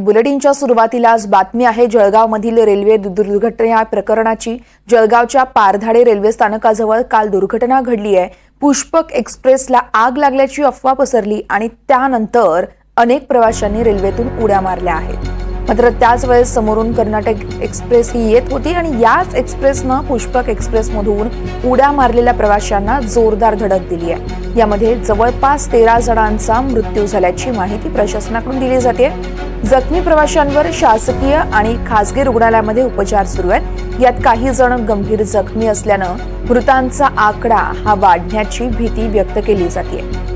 बुलेटिनच्या सुरुवातीला आज बातमी आहे जळगावमधील रेल्वे दु- दुर्घटना प्रकरणाची. जळगावच्या पारधाडे रेल्वे स्थानकाजवळ काल दुर्घटना घडली आहे. पुष्पक एक्सप्रेसला आग लागल्याची अफवा पसरली आणि त्यानंतर अनेक प्रवाशांनी रेल्वेतून उड्या मारल्या आहेत. मात्र त्याच वेळेस समोरून कर्नाटक एक्सप्रेस ही येत होती आणि याच एक्सप्रेसनं पुष्पक एक्सप्रेसमधून उड्या मारलेल्या प्रवाशांना जोरदार धडक दिली आहे. यामध्ये जवळपास तेरा जणांचा मृत्यू झाल्याची माहिती प्रशासनाकडून दिली जाते. जखमी प्रवाशांवर शासकीय आणि खासगी रुग्णालयामध्ये उपचार सुरू आहेत. यात काही जण गंभीर जखमी असल्यानं मृतांचा आकडा हा वाढण्याची भीती व्यक्त केली जाते.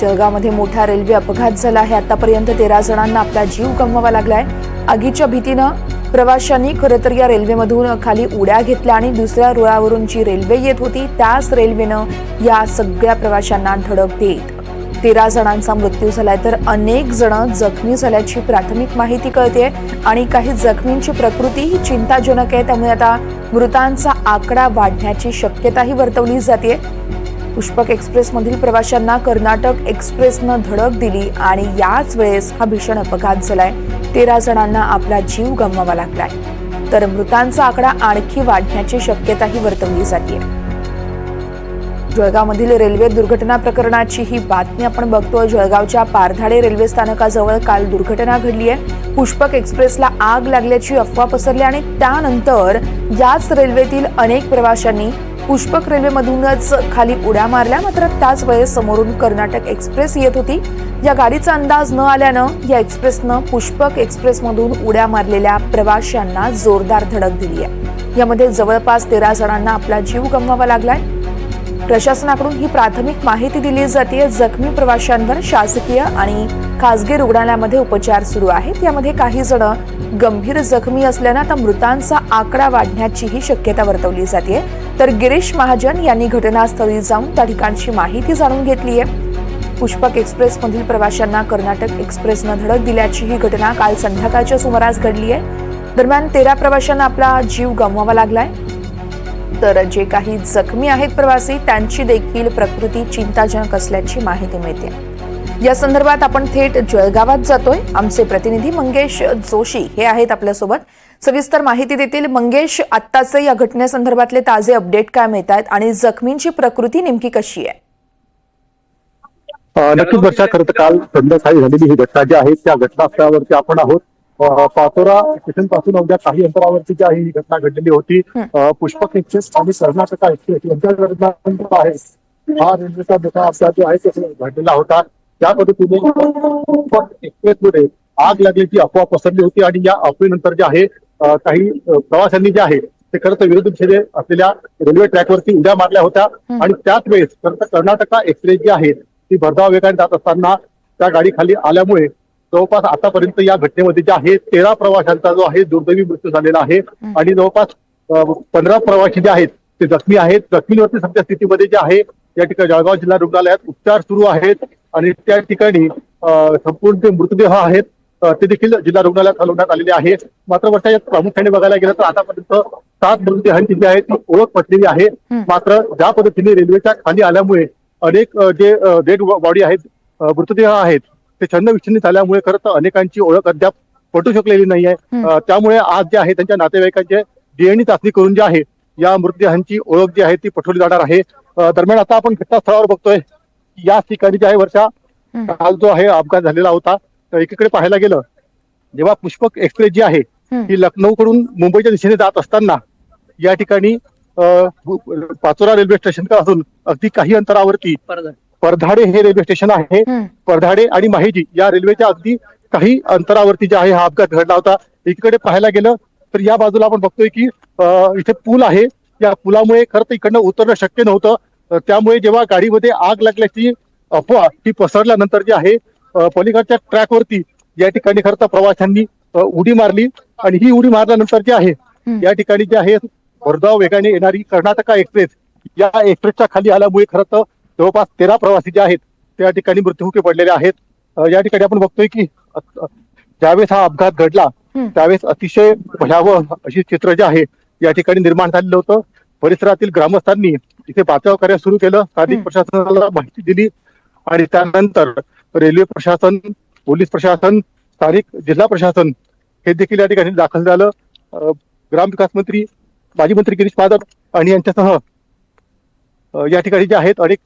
जळगावमध्ये मोठा रेल्वे अपघात झाला आहे. आतापर्यंत तेरा जणांना आपला जीव गमवावा लागलाय. आगीच्या भीतीनं प्रवाशांनी खरं तर या रेल्वेमधून खाली उड्या घेतल्या आणि दुसऱ्या रुळावरून जी रेल्वे येत होती. त्याच रेल्वेनं या सगळ्या प्रवाशांना धडक देत तेरा जणांचा मृत्यू झालाय. तर अनेक जण जखमी झाल्याची प्राथमिक माहिती कळते आणि काही जखमींची प्रकृती ही चिंताजनक आहे. त्यामुळे आता मृतांचा आकडा वाढण्याची शक्यताही वर्तवली जाते पुष्पक एक्सप्रेसमधील प्रवाशांना कर्नाटक एक्सप्रेसनं धडक दिली आणि याच वेळेस हा भीषण अपघात झालाय. तेरा जणांना आपला जीव गमवावा लागलाय. तर मृतांचा आकडा आणखी वाढण्याची शक्यताही वर्तवली जाते जळगावमधील रेल्वे दुर्घटना प्रकरणाची ही बातमी आपण बघतोय. जळगावच्या पारधाडे रेल्वे स्थानकाजवळ काल दुर्घटना घडली आहे. पुष्पक एक्सप्रेसला आग लागल्याची अफवा पसरली आणि त्यानंतर याच रेल्वेतील अनेक प्रवाशांनी पुष्पक रेल्वेमधूनच खाली उड्या मारल्या. मात्र त्याच वेळेस समोरून कर्नाटक एक्सप्रेस येत होती. या गाडीचा अंदाज न आल्यानं या एक्सप्रेसनं पुष्पक एक्सप्रेसमधून उड्या मारलेल्या प्रवाशांना जोरदार धडक दिली आहे. यामध्ये जवळपास तेरा जणांना आपला जीव गमवावा लागलाय. प्रशासनाकडून ही प्राथमिक माहिती दिली जाते जखमी प्रवाशांवर शासकीय आणि खासगी रुग्णालयामध्ये उपचार सुरू आहेत. यामध्ये काही जण गंभीर जखमी असल्यानं आता मृतांचा आकडा वाढण्याचीही शक्यता वर्तवली जाते तर गिरीश महाजन यांनी घटनास्थळी जाऊन त्या ठिकाणची माहिती जाणून घेतली आहे. पुष्पक एक्सप्रेसमधील प्रवाशांना कर्नाटक एक्सप्रेसनं धडक दिल्याची ही घटना काल संध्याकाळच्या सुमारास घडली आहे. दरम्यान तेरा प्रवाशांना आपला जीव गमवावा लागलाय. तर जे काही जखमी आहेत प्रवासी त्यांची देखील प्रकृती चिंताजनक असल्याची माहिती मिळते. या संदर्भात आपण थेट जळगावात जातोय. आमचे प्रतिनिधी मंगेश जोशी हे आहेत आपल्यासोबत. सविस्तर माहिती देतील मंगेश आत्ताचे या घटनेसंदर्भातले ताजे अपडेट काय मिळत आहेत आणि जखमींची प्रकृती नेमकी कशी आहे? नक्कीच वर्षा खरं तर काल संध्याकाळी झालेली ही घटना जी आहे त्या घटनास्थळावरती आपण आहोत. पाचोरा स्टेशनपासून अवघ्या काही अंतरावरती जी आहे ही घटना घडलेली होती. पुष्पक एक्सप्रेस आणि कर्नाटका एक्सप्रेस यांच्या घटना आहे हा रेल्वेचा मोठा अपघात जो आहे तो घडलेला होता. त्या पद्धतीने पुष्पक एक्सप्रेसमध्ये आग लागल्याची अफवा पसरली होती आणि या अफवेनंतर जे आहे काही प्रवाशांनी जे आहे ते खरं तर विरोधी दिशेने असलेल्या रेल्वे ट्रॅकवरती उड्या मारल्या होत्या. आणि त्याच वेळेस खरं तर कर्नाटका एक्सप्रेस जी आहे ती भरधाव वेगाने जात असताना त्या गाडी खाली आल्यामुळे जवळपास आतापर्यंत या घटनेमध्ये जे आहे तेरा प्रवाशांचा जो आहे दुर्दैवी मृत्यू झालेला आहे. आणि जवळपास पंधरा प्रवासी जे आहेत ते जखमी आहेत. जखमींवरती सध्या स्थितीमध्ये जे आहे या ठिकाणी जळगाव जिल्हा रुग्णालयात उपचार सुरू आहेत. आणि त्या ठिकाणी संपूर्ण जे मृतदेह आहेत ते देखील जिल्हा रुग्णालयात हलवण्यात आलेले आहे. मात्र वर्षा यात प्रामुख्याने बघायला गेलं तर आतापर्यंत सात मृतदेहांची जी आहे ती ओळख पटलेली आहे. मात्र ज्या पद्धतीने रेल्वेच्या खाली आल्यामुळे अनेक जे डेड बॉडी आहेत मृतदेह आहेत ते छन्न विच्छिन्नित झाल्यामुळे खरं तर अनेकांची ओळख अद्याप पटू शकलेली नाहीये अ, त्यामुळे आज जे आहे त्यांच्या नातेवाईकांचे डीएनए चाचणी करून जे आहे या मृतदेहांची ओळख जी आहे ती पटवली जाणार आहे. दरम्यान आता आपण घटनास्थळावर बघतोय. याच ठिकाणी जे आहे वर्षा काल जो आहे अपघात झालेला होता. एकीकडे पाहायला गेलं जेव्हा पुष्पक एक्सप्रेस जी आहे ही लखनौकडून मुंबईच्या दिशेने जात असताना या ठिकाणी पाचोरा रेल्वे स्टेशनपासून अगदी काही अंतरावरती परधाडे. हे रेल्वे स्टेशन आहे. परधाडे आणि माहिजी या रेल्वेच्या अगदी काही अंतरावरती जे आहे हा अपघात घडला होता. एकीकडे पाहायला गेलं तर या बाजूला आपण बघतोय की अ, इथे पूल आहे. या पुलामुळे खरं तर इकडनं उतरणं शक्य नव्हतं. त्यामुळे जेव्हा गाडीमध्ये आग लागल्याची अफवा ही पसरल्यानंतर जे आहे पलीकडच्या ट्रॅकवरती या ठिकाणी खरं तर प्रवाशांनी उडी मारली आणि ही उडी मारल्यानंतर जे आहे या ठिकाणी जे आहे भरधाव वेगाने येणारी कर्नाटका एक्सप्रेस या एक्सप्रेसच्या खाली आल्यामुळे खरं तर जवळपास तेरा प्रवासी जे आहेत त्या ठिकाणी मृत्युमुखी पडलेले आहेत. या ठिकाणी आपण बघतोय की ज्यावेळेस हा अपघात घडला. त्यावेळेस अतिशय भयावह अशी चित्र जे आहे या ठिकाणी निर्माण झालेलं होतं. परिसरातील ग्रामस्थांनी इथे बचाव कार्य सुरू केलं. स्थानिक. प्रशासनाला माहिती दिली. आणि त्यानंतर रेल्वे प्रशासन पोलीस प्रशासन स्थानिक जिल्हा प्रशासन हे देखील या ठिकाणी दाखल झालं. ग्रामविकास मंत्री माजी मंत्री गिरीश महाजन आणि यांच्यासह या ठिकाणी जे आहेत अनेक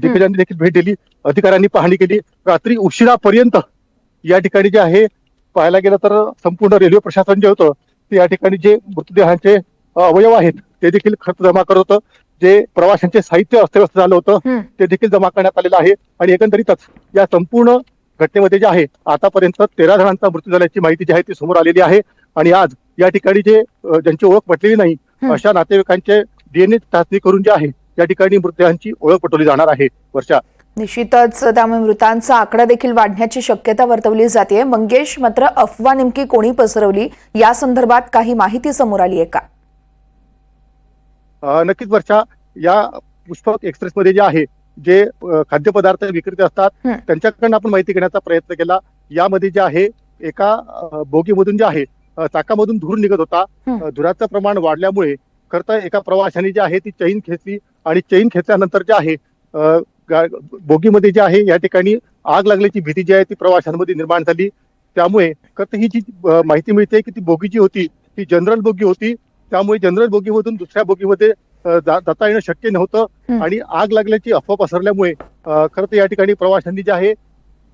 दिग्गजांनी देखील भेट दिली अधिकाऱ्यांनी पाहणी केली. रात्री उशिरापर्यंत या ठिकाणी जे आहे पाहायला गेलं तर संपूर्ण रेल्वे प्रशासन जे होतं ते या ठिकाणी जे मृतदेहांचे अवयव आहेत ते देखील खर्च जमा करत होतं. जे प्रवाशांचे साहित्य अस्तव्यस्त झालं होतं. ते देखील जमा करण्यात आलेलं आहे. आणि एकंदरीतच या संपूर्ण घटनेमध्ये जे आहे आतापर्यंत तेरा जणांचा मृत्यू झाल्याची माहिती जी आहे ती समोर आलेली आहे. आणि आज या ठिकाणी जे ज्यांची ओळख पटलेली नाही. अशा नातेवाईकांचे डीएनए चाचणी करून जे आहे या ठिकाणी मृतदेहांची ओळख पटवली जाणार आहे. वर्षा. निश्चितच त्यामुळे मृतांचा आकडा देखील वाढण्याची शक्यता वर्तवली जाते. मंगेश मात्र अफवा नेमकी कोणी पसरवली? या संदर्भात काही माहिती समोर आली आहे का? नक्कीच वर्षा या पुष्पक एक्सप्रेसमध्ये जे आहे जे खाद्यपदार्थ विक्रेते असतात. त्यांच्याकडनं आपण माहिती घेण्याचा प्रयत्न केला. यामध्ये जे आहे एका बोगीमधून जे आहे चाकामधून धूर निघत होता. धुराचं प्रमाण वाढल्यामुळे खरं तर एका प्रवाशाने जे आहे ती चैन खेचली आणि चैन खेचल्यानंतर जे आहे बोगीमध्ये जे आहे या ठिकाणी आग लागल्याची भीती जी आहे ती प्रवाशांमध्ये निर्माण झाली. त्यामुळे खरं तर ही जी माहिती मिळते की ती बोगी जी होती ती जनरल बोगी होती. त्यामुळे जनरल बोगीमधून दुसऱ्या बोगीमध्ये जाता येणं शक्य नव्हतं. आणि आग लागल्याची अफवा पसरल्यामुळे खरं तर या ठिकाणी प्रवाशांनी जे आहे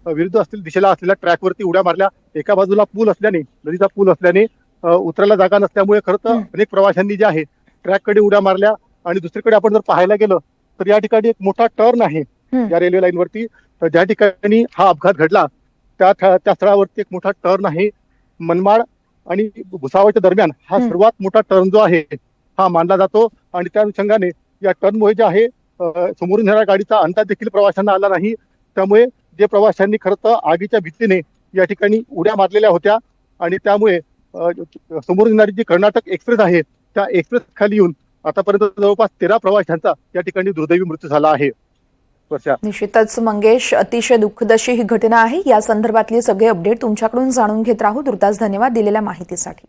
विरुद्ध असलेल्या दिशेला असलेल्या ट्रॅकवरती उड्या मारल्या एका बाजूला पूल असल्याने नदीचा पूल असल्याने उतरायला जागा नसल्यामुळे खरं तर. अनेक प्रवाशांनी जे आहे ट्रॅककडे उड्या मारल्या आणि दुसरीकडे आपण जर पाहायला गेलं तर या ठिकाणी एक मोठा टर्न आहे. या रेल्वे लाईनवरती तर ज्या ठिकाणी हा अपघात घडला त्या त्या स्थळावरती एक मोठा टर्न आहे मनमाड आणि भुसावळच्या दरम्यान हा. सर्वात मोठा टर्न जो आहे हा मानला जातो. आणि त्या अनुषंगाने या टर्नमुळे जे आहे समोरून येणाऱ्या गाडीचा अंदाज देखील प्रवाशांना आला नाही. त्यामुळे जे प्रवाशांनी खरं तर आगीच्या भीतीने या ठिकाणी उड्या मारलेल्या होत्या. आणि त्यामुळे समोरून येणारी जी कर्नाटक एक्सप्रेस आहे त्या एक्सप्रेस खाली येऊन आतापर्यंत जवळपास तेरा प्रवाशांचा या ठिकाणी दुर्दैवी मृत्यू झाला आहे. निश्चितच मंगेश अतिशय दुःखद अशी ही घटना आहे. या संदर्भातली सगळे अपडेट तुमच्याकडून जाणून घेत राहू. दुर्तास धन्यवाद दिलेल्या माहितीसाठी.